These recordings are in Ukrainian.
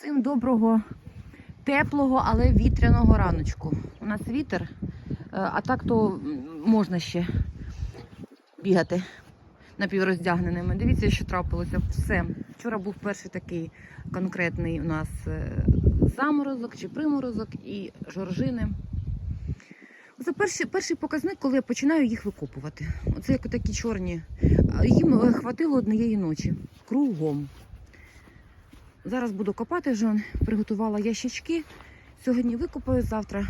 Всім доброго, теплого, але вітряного раночку. У нас вітер, е, а так то можна ще бігати напівроздягненими. Дивіться, що трапилося. Все. Вчора був перший такий конкретний у нас е, заморозок чи приморозок і жоржини. Це перший, перший показник, коли я починаю їх викопувати. Оце як такі чорні. Їм е, хватило однієї ночі. Кругом. Зараз буду копати вже. Приготувала ящички. Сьогодні викопаю, завтра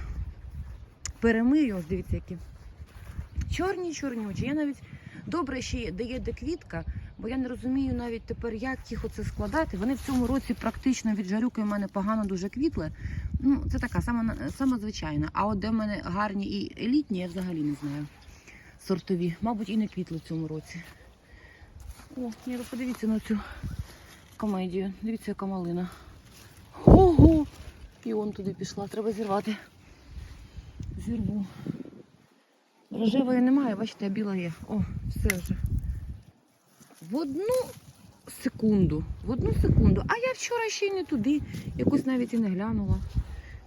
перемию. Ось дивіться, які чорні, чорнючі. Я навіть добре ще є, де квітка, бо я не розумію навіть тепер, як їх оце складати. Вони в цьому році практично від жарюки в мене погано дуже квітли. Ну, це така сама, звичайна. А от де в мене гарні і елітні, я взагалі не знаю. Сортові. Мабуть, і не квітли в цьому році. О, ні, подивіться на цю комедію. Дивіться, яка малина. Ого! І он туди пішла, треба зірвати. Зірву. Рожевої немає, бачите, а біла є. О, все вже. В одну секунду. В одну секунду. А я вчора ще й не туди. Якось навіть і не глянула.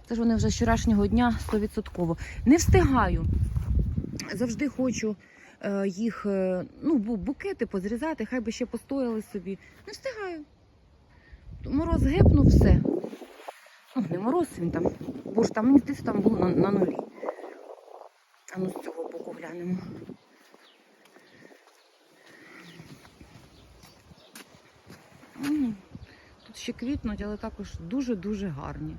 Це ж вони вже з вчорашнього дня 100%. Не встигаю. Завжди хочу е, їх, е, ну, букети позрізати, хай би ще постояли собі. Не встигаю. Мороз гепнув все. Ну, не мороз він там. Бо ж там мені здається, там було на, на нулі. А ну з цього боку глянемо. Тут ще квітнуть, але також дуже-дуже гарні.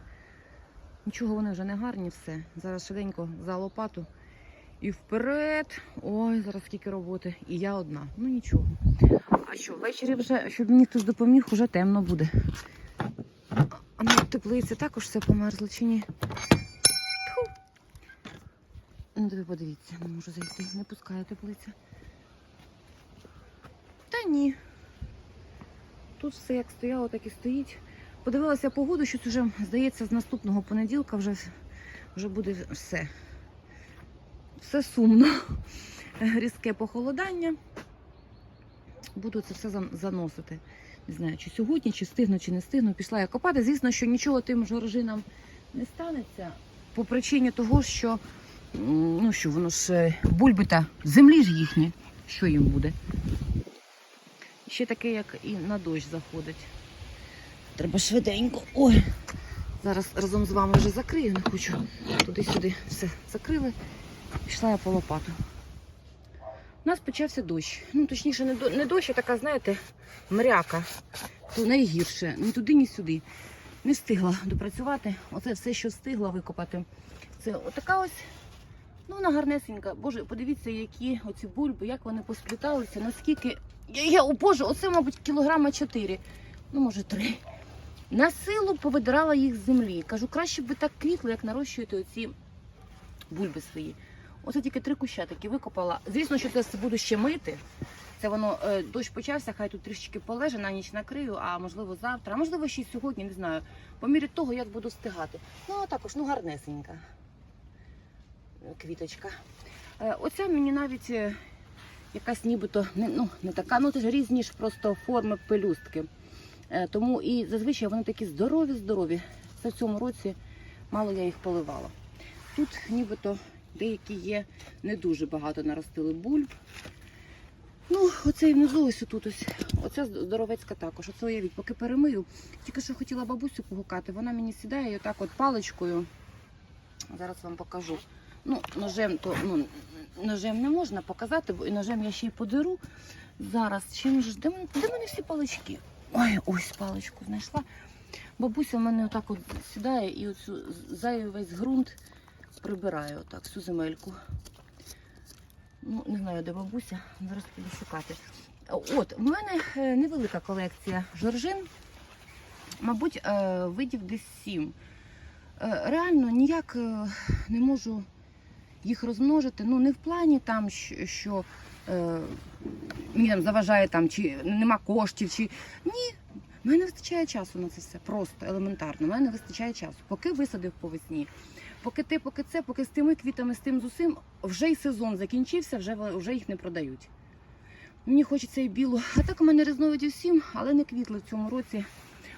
Нічого вони вже не гарні, все. Зараз швиденько за лопату і вперед. Ой, зараз скільки роботи. І я одна. Ну нічого. А що, ввечері вже, щоб мені хтось допоміг, уже темно буде. А ну, в теплиці також все померзло чи ні? Тьфу. Ну, диви, подивіться, не можу зайти. Не пускає теплиця. Та ні. Тут все як стояло, так і стоїть. Подивилася погоду, щось вже, здається, з наступного понеділка вже, вже буде все. Все сумно. Різке похолодання. Буду це все заносити. Не знаю, чи сьогодні, чи встигну, чи не встигну. Пішла я копати. Звісно, що нічого тим жоржинам не станеться. По причині того, що, ну що воно ж е, бульби-та, землі ж їхні. Що їм буде? Ще таке, як і на дощ заходить. Треба швиденько. Ой. Зараз разом з вами вже закрию, не хочу туди-сюди все закрили. Пішла я по лопату. У нас почався дощ. Ну, точніше, не, до- не дощ, а така, знаєте, мряка. То найгірше. Ні туди, ні сюди. Не встигла допрацювати. Оце все, що встигла викопати. Це отака ось. Ну, вона гарнесенька. Боже, подивіться, які оці бульби, як вони поспліталися, наскільки. Я, я, о Боже, оце, мабуть, кілограма 4, ну, може, 3. На силу повидирала їх з землі. Кажу, краще б ви так квітли, як нарощуєте оці бульби свої. Оце тільки три куща такі викопала. Звісно, що це буду ще мити. Це воно е, дощ почався, хай тут трішечки полеже, на ніч накрию, а можливо завтра, а можливо ще й сьогодні, не знаю. По мірі того, як буду встигати. Ну, а також, ну, гарнесенька квіточка. Е, оця мені навіть е, якась нібито ну, не така, ну це ж різні ж просто форми пелюстки. Тому і зазвичай вони такі здорові-здорові. Це в цьому році мало я їх поливала. Тут нібито деякі є не дуже багато наростили бульб. Ну, оцей внизу ось тут ось. Оця здоровецька також. Оце уявіть, поки перемию. Тільки що хотіла бабусю погукати. Вона мені сідає і отак от паличкою. Зараз вам покажу. Ну, ножем то ну, ножем не можна показати, бо і ножем я ще й подеру. Зараз чим ж де, мене- де мене всі палички? Ой, ось паличку знайшла. Бабуся в мене отак от сідає і оцю зайвий весь ґрунт прибирає отак, всю земельку. Ну, не знаю, де бабуся, зараз піду шукати. От, в мене е, невелика колекція жоржин, мабуть, е, видів десь сім. Е, Реально ніяк не можу їх розмножити. Ну, не в плані там, що, мені там заважає там, чи нема коштів, чи ні. В мене вистачає часу на це все, просто елементарно. В мене вистачає часу. Поки висадив по весні, поки те, поки це, поки з тими квітами, з тим з усім, вже й сезон закінчився, вже, вже їх не продають. Мені хочеться і білу. А так у мене різновидів сім, але не квітли в цьому році.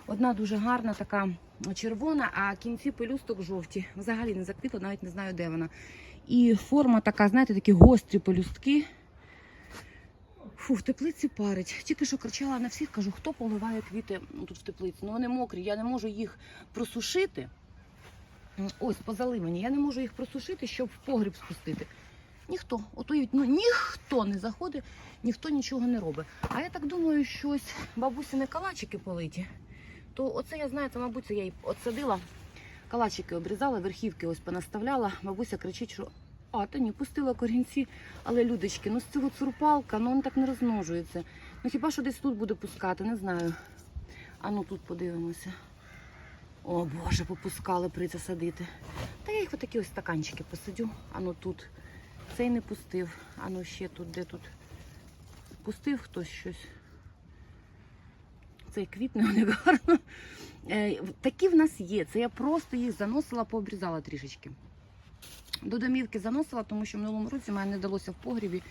Одна дуже гарна, така червона, а кінці пелюсток жовті. Взагалі не заквітла, навіть не знаю, де вона. І форма така, знаєте, такі гострі пелюстки. Фу, в теплиці парить. Тільки що кричала на всіх, кажу, хто поливає квіти тут в теплиці. Ну вони мокрі, я не можу їх просушити. Ось позаливані. Я не можу їх просушити, щоб в погріб спустити. Ніхто, от уявіть, ну ніхто не заходить, ніхто нічого не робить. А я так думаю, що ось бабусини калачики политі. То оце я знаю, це, мабуть, це я її отсадила. Калачики обрізала, верхівки ось понаставляла. Бабуся кричить, що а, та ні, пустила корінці. Але людочки, ну з цього цурпалка, ну він так не розмножується. Ну хіба що десь тут буде пускати, не знаю. А ну тут подивимося. О Боже, попускали прийти садити. Та я їх в такі ось стаканчики посадю. А ну тут. Цей не пустив. А ну ще тут, де тут. Пустив хтось щось. Цей квітне вони гарно. Е, Такі в нас є. Це я просто їх заносила, пообрізала трішечки. До домівки заносила, тому що в минулому році мене не вдалося в погрібі.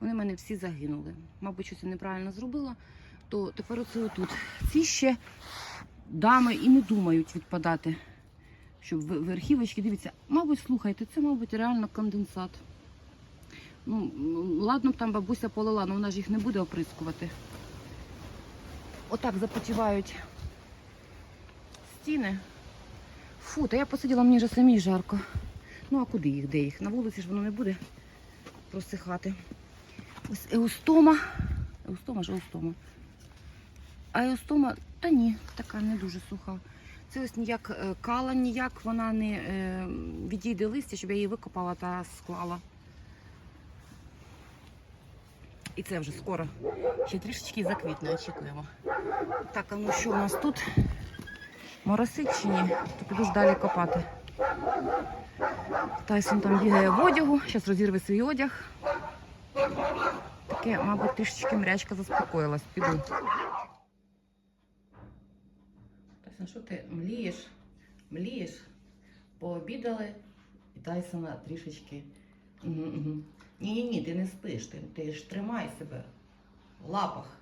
Вони в мене всі загинули. Мабуть, щось неправильно зробила, то тепер оце отут. Ці ще дами і не думають відпадати. Щоб верхівочки, дивіться, мабуть, слухайте, це, мабуть, реально конденсат. Ну, ладно б там бабуся полила, але вона ж їх не буде оприскувати. Отак запотівають стіни. Фу, та я посиділа, мені вже самій жарко. Ну а куди їх? Де їх? На вулиці ж воно не буде просихати. Ось еустома. Еустома ж еустома. А еустома, та ні, така не дуже суха. Це ось ніяк е, кала, ніяк вона не е, відійде листя, щоб я її викопала та склала. І це вже скоро. Ще трішечки заквітне, очікуємо. Так, а ну що у нас тут? Моросить чи ні? То піду ж далі копати. Тайсон там бігає в одягу, зараз розірве свій одяг. Таке, мабуть, трішечки мрячка заспокоїлась. Піду. Тайсон, що ти млієш? Млієш? Пообідали, і Тайсона трішечки. Угу, угу. Ні, ні, ні, ти не спиш, ти, ти ж тримай себе в лапах.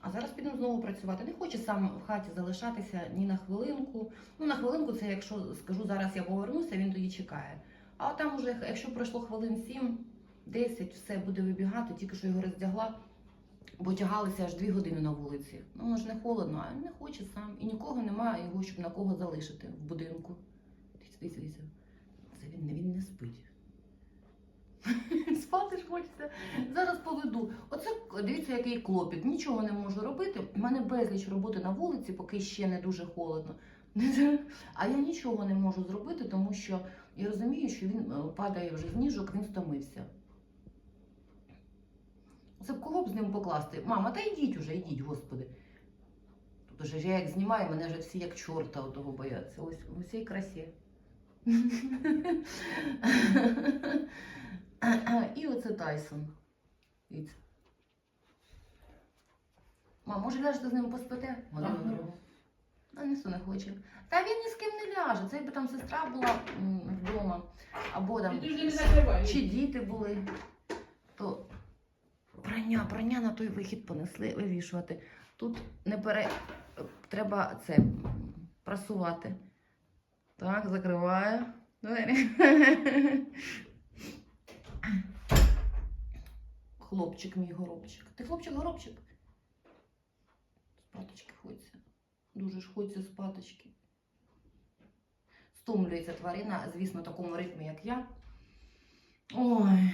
А зараз підемо знову працювати. Не хоче сам в хаті залишатися ні на хвилинку. Ну, на хвилинку це якщо скажу зараз я повернуся, він тоді чекає. А там уже, якщо пройшло хвилин 7-10, все буде вибігати, тільки що його роздягла, бо тягалися аж 2 години на вулиці. Ну, воно ж не холодно, а не хоче сам. І нікого немає його, щоб на кого залишити в будинку. Дивіться. Це він він не спить. Спати ж хочеться. Зараз поведу. Оце дивіться, який клопіт. Нічого не можу робити. У мене безліч роботи на вулиці, поки ще не дуже холодно. А я нічого не можу зробити, тому що я розумію, що він е, падає вже з ніжок, він стомився. Це б кого б з ним покласти? Мама, та йдіть уже, йдіть, господи. Тут уже ж я як знімаю, мене вже всі як чорта того бояться. Ось в усій красі. І оце Тайсон. Мам, може ляжете з ним поспите? Годину Ага. другу. Ніхто не хоче. Та він ні з ким не ляже. Це якби там сестра була вдома, або там чи діти були, то прання, прання на той вихід понесли вивішувати. Тут не пере... треба це прасувати. Так, закриваю двері. Хлопчик мій горобчик. Ти хлопчик горобчик? Спаточки хочеться. Дуже ж хочеться спаточки. Стомлюється тварина, звісно, в такому ритмі, як я. Ой,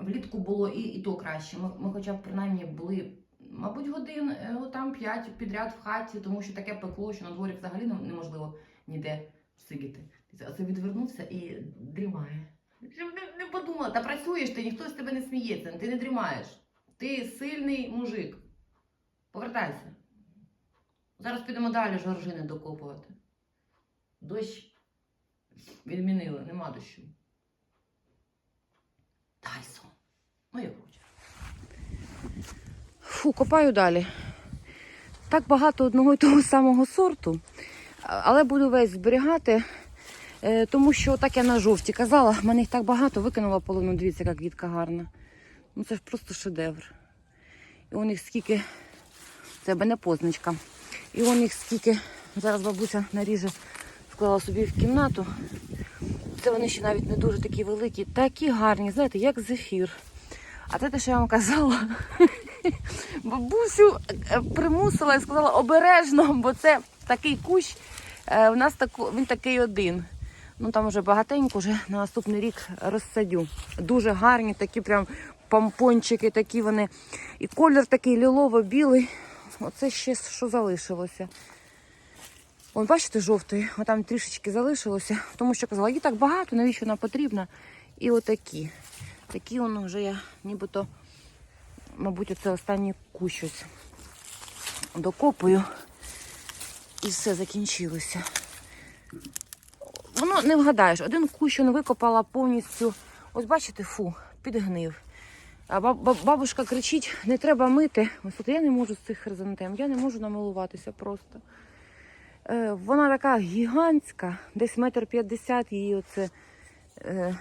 влітку було і, і то краще. Ми, ми хоча б принаймні були, мабуть, годин е, там 5 підряд в хаті, тому що таке пекло, що на дворі взагалі неможливо ніде сидіти. А це відвернувся і дрімає. Не, не подумала, та працюєш ти, ніхто з тебе не сміється, ти не дрімаєш. Ти сильний мужик. Повертайся. Зараз підемо далі жоржини докопувати. Дощ відмінили, нема дощу. Тайсон. Ну, як хочеш. Фу, копаю далі. Так багато одного і того самого сорту, але буду весь зберігати, е, тому що так я на жовті казала, в мене їх так багато, викинула половину, дивіться, яка квітка гарна. Ну це ж просто шедевр. І у них скільки, це б не позначка. І он їх скільки. Зараз бабуся наріже, склала собі в кімнату. Це вони ще навіть не дуже такі великі, такі гарні, знаєте, як зефір. А це те, що я вам казала. Бабусю е, примусила і сказала обережно, бо це такий кущ. е, У нас таку, він такий один. Ну там вже багатенько, вже на наступний рік розсадю. Дуже гарні, такі прям помпончики, такі вони. І колір такий лілово-білий. Оце ще що залишилося. Ось бачите, жовтий, отам трішечки залишилося, тому що казала, її так багато, навіщо вона потрібна. І отакі. Такі воно вже я нібито, мабуть, оце останній кущ докопую. І все закінчилося. Воно не вгадаєш, один кущ він викопала повністю. Ось бачите, фу, підгнив. А баб- баб- бабушка кричить, не треба мити. Я не можу з цих хризантем, я не можу намилуватися просто. Е, вона така гігантська, десь метр п'ятдесят її оце е,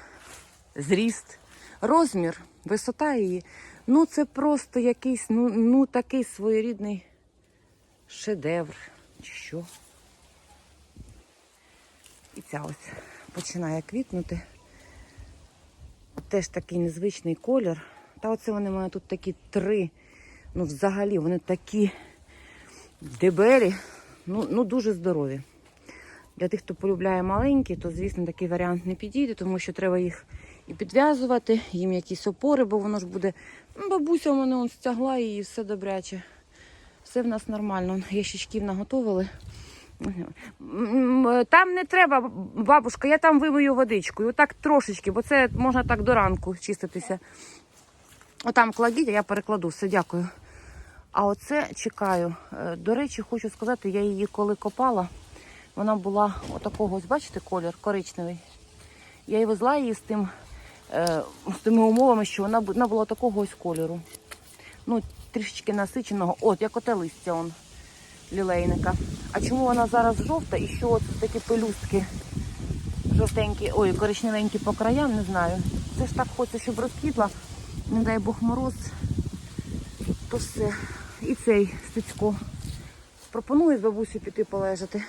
зріст, розмір, висота її. Ну це просто якийсь, ну, ну такий своєрідний шедевр. Чи що? І ця ось починає квітнути. Теж такий незвичний колір. Та оце вони мене тут такі три. Ну, взагалі, вони такі дебелі, ну, ну дуже здорові. Для тих, хто полюбляє маленькі, то, звісно, такий варіант не підійде, тому що треба їх і підв'язувати, їм якісь опори, бо воно ж буде. Ну, бабуся у мене стягла і все добряче. Все в нас нормально. Ящичків наготовили. Там не треба, бабушка, я там вимию водичкою. Отак трошечки, бо це можна так до ранку чиститися. Отам кладіть, а я перекладу. Все, дякую. А оце чекаю. Е, До речі, хочу сказати, я її коли копала, вона була отакого, ось бачите, колір коричневий. Я її везла її з тим, е, з тими умовами, що вона, вона була такого ось кольору. Ну, трішечки насиченого. От, як оте листя он, лілейника. А чому вона зараз жовта і що от такі пелюстки жовтенькі, ой, коричневенькі по краям, не знаю. Це ж так хочеться, щоб розквітла. Не дай Бог мороз, то все. І цей стецько. Пропоную з бабусею піти полежати.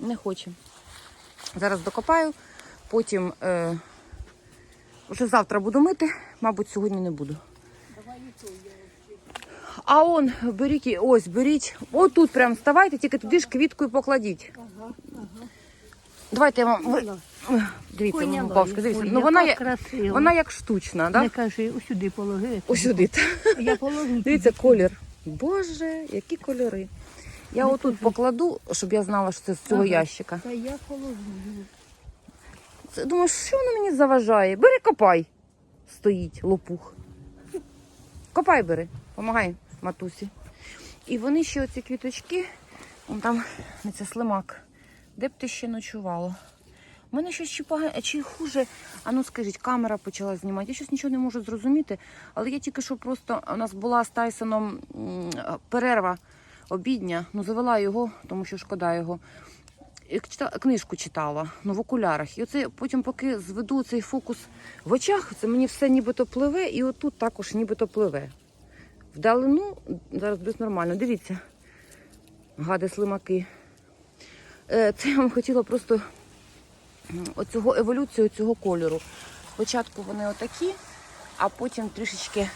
Не хоче. Зараз докопаю, потім е, вже завтра буду мити, мабуть, сьогодні не буду. А он, беріть, ось, беріть, отут прям вставайте, тільки туди ж квіткою покладіть. Ага, ага. Давайте я вам. Дивіться, бабушка, дивіться. Ну вона, яка є- вона як штучна, Не да? кажи, усюди положи. Ось сюди. Я положу. Дивіться, колір. Боже, які кольори. Я Не отут кажи. покладу, щоб я знала, що це з цього Ага. ящика. Та я. Це, думаю, що воно мені заважає? Бери, копай. Стоїть лопух. Копай бери, помагай матусі. І вони ще оці квіточки, вон там це слимак. Де б ти ще ночувала? У мене щось чи погано, чи хуже. А ну скажіть, камера почала знімати. Я щось нічого не можу зрозуміти. Але я тільки що просто у нас була з Тайсоном перерва обідня. Ну, завела його, тому що шкода його. І книжку читала, ну в окулярах. І оце потім, поки зведу цей фокус в очах, це мені все нібито пливе, і отут також нібито пливе. Вдалину зараз буде нормально. Дивіться, гади слимаки. Е, Це я вам хотіла просто оцього еволюцію цього кольору. Спочатку вони отакі, а потім трішечки,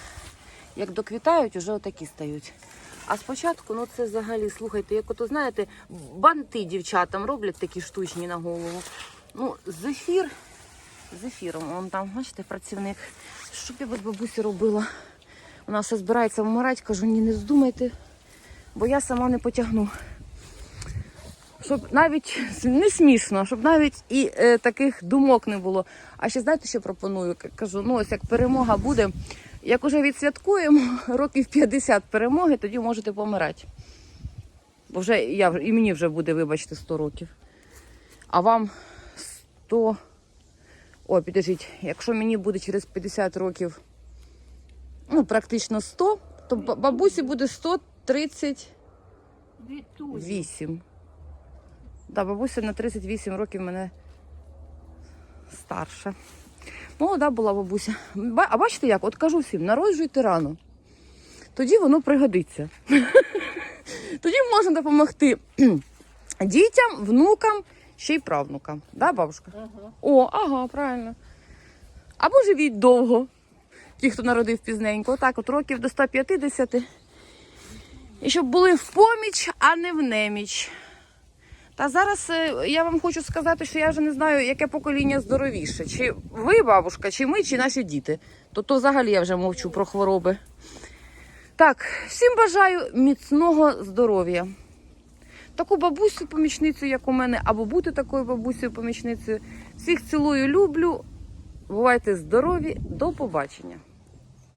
як доквітають, вже отакі стають. А спочатку, ну це взагалі, слухайте, як ото знаєте, банти дівчатам роблять такі штучні на голову. Ну, зефір, зефіром, он там, бачите, працівник. Що б я без бабусі робила? Вона все збирається вмирати, кажу, ні, не здумайте, бо я сама не потягну. Щоб навіть не смішно, щоб навіть і е, таких думок не було. А ще знаєте, що пропоную? Кажу, ну ось як перемога буде, як уже відсвяткуємо років 50 перемоги, тоді можете помирати. Бо вже я і мені вже буде, вибачте, 100 років. А вам 100. О, підождіть, якщо мені буде через 50 років, ну, практично 100, то бабусі буде 138. Да, бабуся на 38 років мене старша. Молода була бабуся. А бачите як? От кажу всім, народжуйте рано. Тоді воно пригодиться. Тоді можна допомогти дітям, внукам, ще й правнукам. Да, бабушка? Ага. О, ага, правильно. Або живіть довго. Ті, хто народив пізненько, отак, от років до 150. І щоб були в поміч, а не в неміч. Та зараз е, я вам хочу сказати, що я вже не знаю, яке покоління здоровіше. Чи ви, бабушка, чи ми, чи наші діти. То то взагалі я вже мовчу про хвороби. Так, всім бажаю міцного здоров'я. Таку бабусю помічницю, як у мене, або бути такою бабусею помічницею. Всіх цілую, люблю. Бувайте здорові, до побачення.